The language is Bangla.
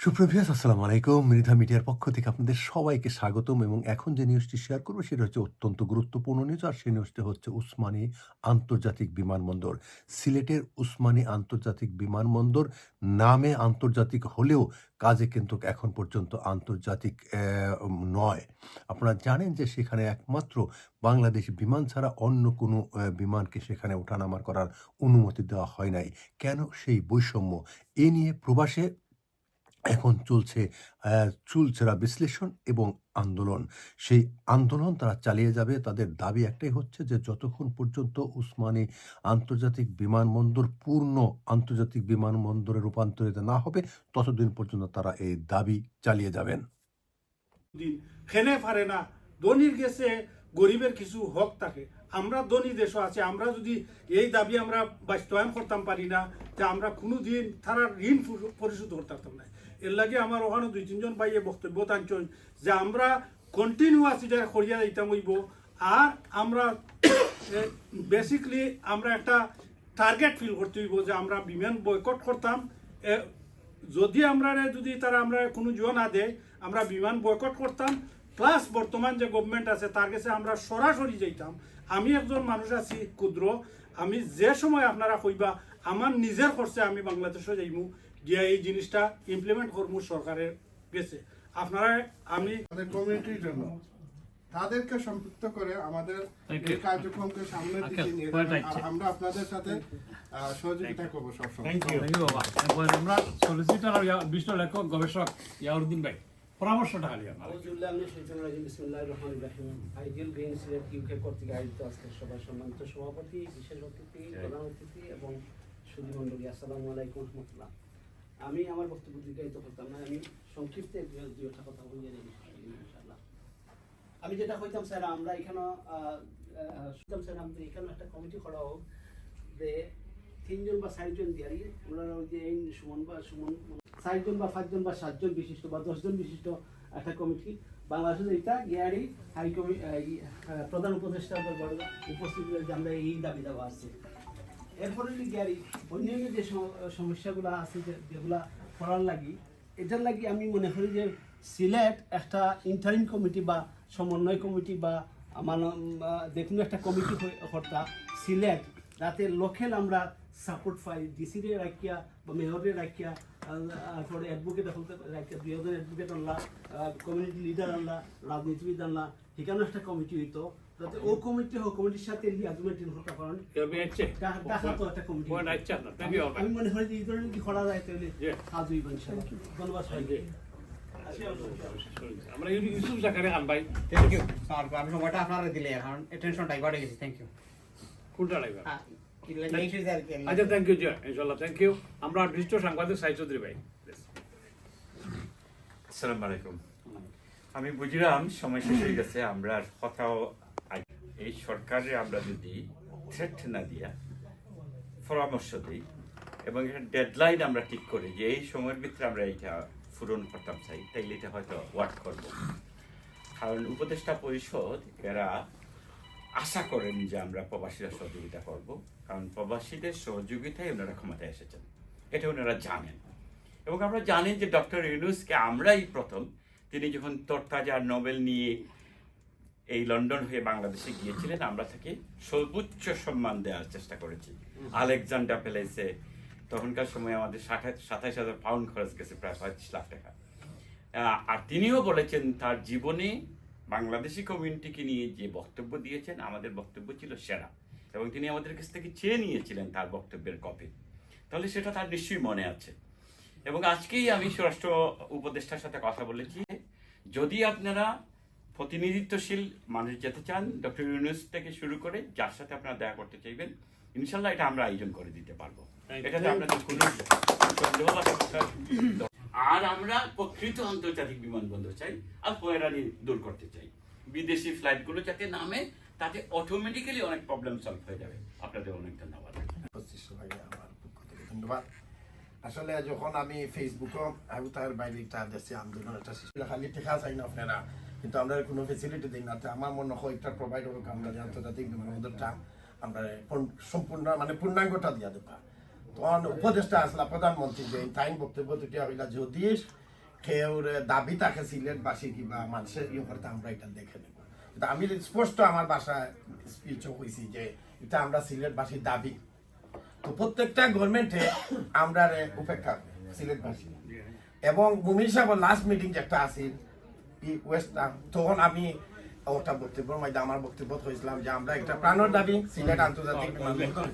সুপ্রভিয়াস আসসালামু আলাইকুম। মৃধা মিডিয়ার পক্ষ থেকে আপনাদের সবাইকে স্বাগতম এবং এখন যে নিউজটি শেয়ার করব সেটা হচ্ছে অত্যন্ত গুরুত্বপূর্ণ নিউজ আর সেই নিউজটি হচ্ছে উসমানী আন্তর্জাতিক বিমানবন্দর। সিলেটের উসমানী আন্তর্জাতিক বিমানবন্দর নামে আন্তর্জাতিক হলেও কাজে কিন্তু এখন পর্যন্ত আন্তর্জাতিক নয়। আপনারা জানেন যে সেখানে একমাত্র বাংলাদেশ বিমান ছাড়া অন্য কোনো বিমানকে সেখানে ওঠানামা করার অনুমতি দেওয়া হয় নাই। কেন সেই বৈষম্য? এ নিয়ে প্রবাসে এখন চলছে আহ, চুলচেরা বিশ্লেষণ এবং আন্দোলন। সেই আন্দোলন তারা চালিয়ে যাবে। তাদের দাবি একটাই হচ্ছে যে যতক্ষণ পর্যন্ত উসমানী আন্তর্জাতিক বিমানবন্দর পূর্ণ আন্তর্জাতিক বিমানবন্দরে রূপান্তরিত না হবে ততদিন পর্যন্ত তারা এই দাবি চালিয়ে যাবেন। খেনে পারে না ধনির গেছে গরিবের কিছু হক থাকে। আমরা ধনী দেশও আছে আমরা যদি এই দাবি আমরা বাস্তবায়ন করতাম পারি না তা আমরা কোনো দিন তারা ঋণ পরিশোধ করতে পারতাম না। এর লাগে আমার ওখানে দুই, তিনজন ভাইয়ে বক্তব্য টানছেন যে আমরা কন্টিনিউয়াস এটা করিয়া দিতাম হইব। আর আমরা বেসিকলি আমরা একটা টার্গেট ফিল করতে হইব যে আমরা বিমান বয়কট করতাম। যদি আমরা যদি তারা আমরা কোনো জো না দেয়, আমরা বিমান বয়কট করতাম। প্লাস বর্তমান যে গভর্নমেন্ট আছে, তার কাছে আমরা সরাসরি যাইতাম। আমি একজন মানুষ আছি, ক্ষুদ্র। আমি যে সময় আপনারা কইবা আমার নিজের খরচে আমি বাংলাদেশে যাইমু গিয়া এই জিনিসটা ইমপ্লিমেন্ট করব সরকারের গেছে। আপনারা আমি কমিউনিটির জন্য। তাদেরকে সম্পৃক্ত করে আমাদের এই কার্যক্রমকে সামনের দিকে নিয়ে। আর আমরা আপনাদের সাথে সহযোগিতা করব সবসময়। থ্যাংক ইউ থ্যাংক ইউ বাবা. এরপর আমরা সলিসিটার আর বিশিষ্ট লেখক গবেষক ইয়াউদ্দিন ভাই পরামর্শটা খালি আমার আউযুবিল্লাহি মিনাশ শাইতানির রাজিম বিসমিল্লাহির রহমানির রহিম। আইডিয়াল গ্রিন সিলেট ইউকে কর্তৃক আয়োজিত আজকের সভার সম্মানিত সভাপতি বিশেষ অতিথি প্রধান অতিথি এবং মণ্ডলী, আসসালামু আলাইকুম রহমতুল্লাহ। আমি আমার বক্তব্য দীর্ঘায়িত করতাম না, আমি সংক্ষিপ্তে দুই একটা কথা দিই ইনশাআল্লাহ। আমি যেটা কইতাম, স্যার, আমরা এখানে শুনতাম স্যার, আমাদের এখানে একটা কমিটি করা হোক যে তিনজন বা চারজন দিয়ারি, ওনারা ওই যে সুমন বা সুমন, চারজন বা পাঁচজন বা সাতজন বিশিষ্ট বা দশজন বিশিষ্ট একটা কমিটি। বাংলাদেশের এটা গিয়ারি হাই কমি প্রধান উপদেষ্টা উপস্থিত আমরা এই দাবি দেওয়া আছে। এরপরে যদি গিয়ারি অন্যান্য যে সম- সমস্যাগুলো আছে যে- যেগুলা করার লাগি, এটার লাগি আমি মনে করি যে সিলেট একটা ইন্টারিম কমিটি বা সমন্বয় কমিটি বা আমার যে কোনো একটা কমিটি কর্তা সিলেট যাতে লোকেল আমরা সাপোর্ট পাই ডিসিরে রাখিয়া বা মেয়রে রাখিয়া তারপরে অ্যাডভোকেট রাখিয়া দুই হাজার অ্যাডভোকেট আনলা কমিউনিটি লিডার আনলা, রাজনীতিবিদ আনলা, সেখানেও একটা কমিটি হইতো। ও কমিটি হোক কমিটির সাথে লিয়াজমেন্ট হতে পারেন দেখা তো একটা কমিটি আমি মনে করি যে এই ধরনের কি করা যায় তাহলে Yeah. কাজ হইব ইনশাআল্লাহ। ধন্যবাদ সবাইকে আমরা ইউসুফ জাকারে খান ভাই। থ্যাংক ইউ স্যার আমি সময়টা আপনারা দিলে টেনশন ডাইভার্ট হয়ে গেছে থ্যাংক ইউ কোনটা আচ্ছা থ্যাংক ইউ জয় ইনশাল্লাহ থ্যাংক ইউ আমরা বিশিষ্ট সাংবাদিক সাই চৌধুরী ভাই। আসসালামু আলাইকুম। আমি বুঝলাম সময় শেষ হয়ে গেছে আমরা আর কথাও এই সরকারে আমরা যদি থ্রেট না দিয়া পরামর্শ দিই এবং একটা ডেডলাইন আমরা ঠিক করি যে এই সময়ের ভিতরে আমরা এইটা পূরণ করতাম চাই, তাইলে এটা হয়তো ওয়ার্ক করব। কারণ উপদেষ্টা পরিষদ, এরা আশা করেন যে আমরা প্রবাসীরা সহযোগিতা করব। কারণ প্রবাসীদের সহযোগিতায় ওনারা ক্ষমতায় এসেছেন। এটা ওনারা জানেন। এবং আমরা জানি যে ডক্টর ইউনুসকে আমরাই প্রথম, তিনি যখন তরতাজা নোবেল নিয়ে এই লন্ডন হয়ে বাংলাদেশে গিয়েছিলেন, আমরা তাকে সর্বোচ্চ সম্মান দেওয়ার চেষ্টা করেছি। আলেকজান্ডার প্যালেসে। তখনকার সময় আমাদের সাতাইশ হাজার পাউন্ড খরচ গেছে, প্রায় পঁয়ত্রিশ লাখ টাকা। আর তিনিও বলেছেন, তার জীবনে বাংলাদেশি কমিউনিটিকে নিয়ে যে বক্তব্য দিয়েছেন, আমাদের বক্তব্য ছিল সেরা। এবং তিনি আমাদের কাছ থেকে চেয়ে নিয়েছিলেন তার বক্তব্যের কপি। তাহলে সেটা তার নিশ্চয়ই মনে আছে। এবং আজকেই আমি স্বরাষ্ট্র উপদেষ্টার সাথে কথা বলেছি। যদি আপনারা প্রতিনিধিত্বশীল মানুষ যেতে চান ডক্টর ইউনুস থেকে শুরু করে যার সাথে আপনারা দেখা করতে চাইবেন ইনশাল্লাহ এটা আমরা আয়োজন করে দিতে পারব। এটাতে আপনাদের কোনো আর আমরা প্রকৃত আন্তর্জাতিক বিমানবন্দর চাই আর হয়রানি দূর করতে চাই। বিদেশি ফ্লাইটগুলো যাতে নামে তাতে অটোমেটিক্যালি অনেক প্রবলেম সলভ হয়ে যাবে। আপনাদের অনেক ধন্যবাদ। আমার পক্ষ থেকে ধন্যবাদ। আসলে যখন আমি ফেসবুকও আবু তাহের বাইরে একটা দেশে আন্দোলন একটা খালি টেকা চাই না আপনারা কিন্তু আমরা কোনো ফেসিলিটি দিই না। আমার মনে হয় একটা প্রোভাইড হোক আমরা যে আন্তর্জাতিক বিমানবন্দরটা আমরা সম্পূর্ণ মানে পূর্ণাঙ্গটা দিয়া দেবা। তখন উপদেষ্টা আসলা প্রধানমন্ত্রী যে টাইম বক্তব্য দুটি হইলা যদি কেউর দাবি থাকে সিলেটবাসী কিংবা মানুষের ইয়ে করতে, আমরা এটা দেখে নেব। কিন্তু আমি স্পষ্ট আমার বাসায় স্পিচও হয়েছি যে এটা আমরা সিলেট সিলেটবাসীর দাবি। তো প্রত্যেকটা গভর্নমেন্টে আমরা উপেক্ষা সিলেটবাসী। এবং মুমির সাহেব লাস্ট মিটিং আছিল ই ওয়েস্টার্ন তখন আমি ওটা বক্তব্যের মধ্যে আমার বক্তব্য হয়েছিলাম যে আমরা একটা প্রাণর দাবি সিলেট আন্তর্জাতিক বিমানবন্দর